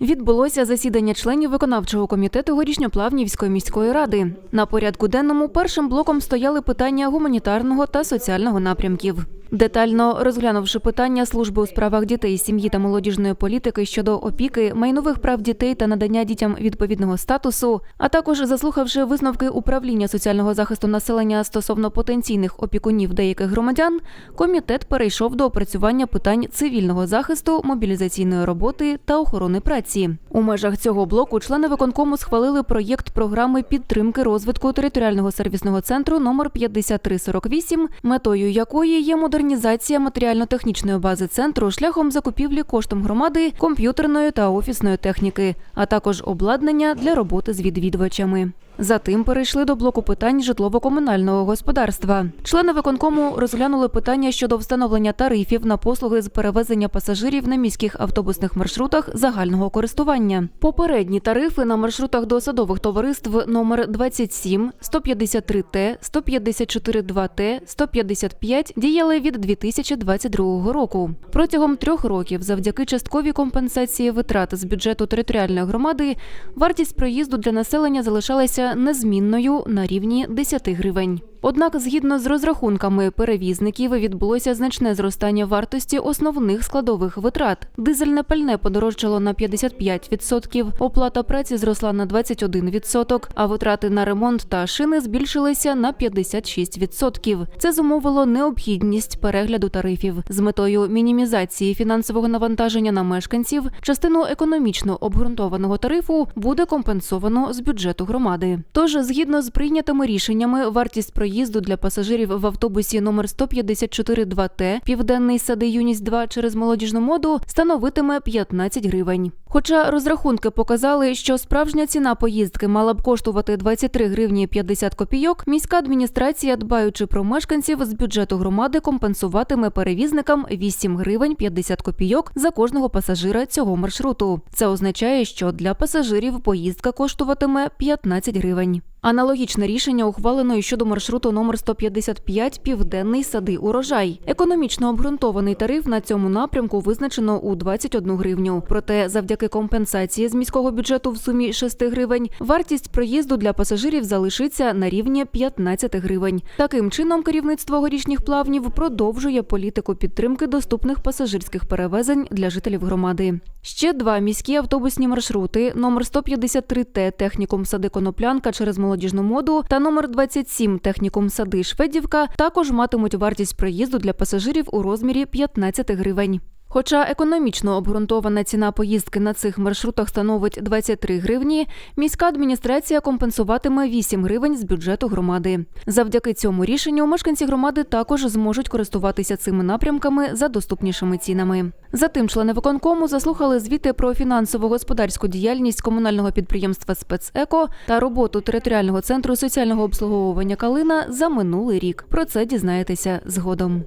Відбулося засідання членів виконавчого комітету Горішньоплавнівської міської ради. На порядку денному першим блоком стояли питання гуманітарного та соціального напрямків. Детально розглянувши питання служби у справах дітей, сім'ї та молодіжної політики щодо опіки, майнових прав дітей та надання дітям відповідного статусу, а також заслухавши висновки управління соціального захисту населення стосовно потенційних опікунів деяких громадян, комітет перейшов до опрацювання питань цивільного захисту, мобілізаційної роботи та охорони праці. У межах цього блоку члени виконкому схвалили проєкт програми підтримки розвитку територіального сервісного центру номер 5348, метою якої є модернізація матеріально-технічної бази центру шляхом закупівлі коштом громади комп'ютерної та офісної техніки, а також обладнання для роботи з відвідувачами. Затим перейшли до блоку питань житлово-комунального господарства. Члени виконкому розглянули питання щодо встановлення тарифів на послуги з перевезення пасажирів на міських автобусних маршрутах загального користування. Попередні тарифи на маршрутах до садових товариств номер 27, 153Т, 154-2Т, 155 діяли від 2022 року. Протягом трьох років, завдяки частковій компенсації витрат з бюджету територіальної громади, вартість проїзду для населення залишалася незмінною на рівні 10 гривень. Однак, згідно з розрахунками перевізників, відбулося значне зростання вартості основних складових витрат. Дизельне пальне подорожчало на 55%, оплата праці зросла на 21%, а витрати на ремонт та шини збільшилися на 56%. Це зумовило необхідність перегляду тарифів з метою мінімізації фінансового навантаження на мешканців. Частину економічно обґрунтованого тарифу буде компенсовано з бюджету громади. Тож, згідно з прийнятими рішеннями, вартість проїзду для пасажирів в автобусі номер 154-2Т Південний сади Юність 2 через молодіжну моду становитиме 15 гривень. Хоча розрахунки показали, що справжня ціна поїздки мала б коштувати 23 гривні 50 копійок, міська адміністрація, дбаючи про мешканців, з бюджету громади компенсуватиме перевізникам 8 гривень 50 копійок за кожного пасажира цього маршруту. Це означає, що для пасажирів поїздка коштуватиме 15 гривень. Аналогічне рішення ухвалено і щодо маршруту номер 155 Південний сади урожай. Економічно обґрунтований тариф на цьому напрямку визначено у 21 гривню. Проте, завдяки компенсації з міського бюджету в сумі 6 гривень, вартість проїзду для пасажирів залишиться на рівні 15 гривень. Таким чином, керівництво горішніх плавнів продовжує політику підтримки доступних пасажирських перевезень для жителів громади. Ще два міські автобусні маршрути номер 153Т технікум сади Коноплянка через молодіжну моду та номер 27 технікум сади Шведівка також матимуть вартість проїзду для пасажирів у розмірі 15 гривень. Хоча економічно обґрунтована ціна поїздки на цих маршрутах становить 23 гривні, міська адміністрація компенсуватиме 8 гривень з бюджету громади. Завдяки цьому рішенню мешканці громади також зможуть користуватися цими напрямками за доступнішими цінами. Затим члени виконкому заслухали звіти про фінансово-господарську діяльність комунального підприємства «Спецеко» та роботу територіального центру соціального обслуговування Калина за минулий рік. Про це дізнаєтеся згодом.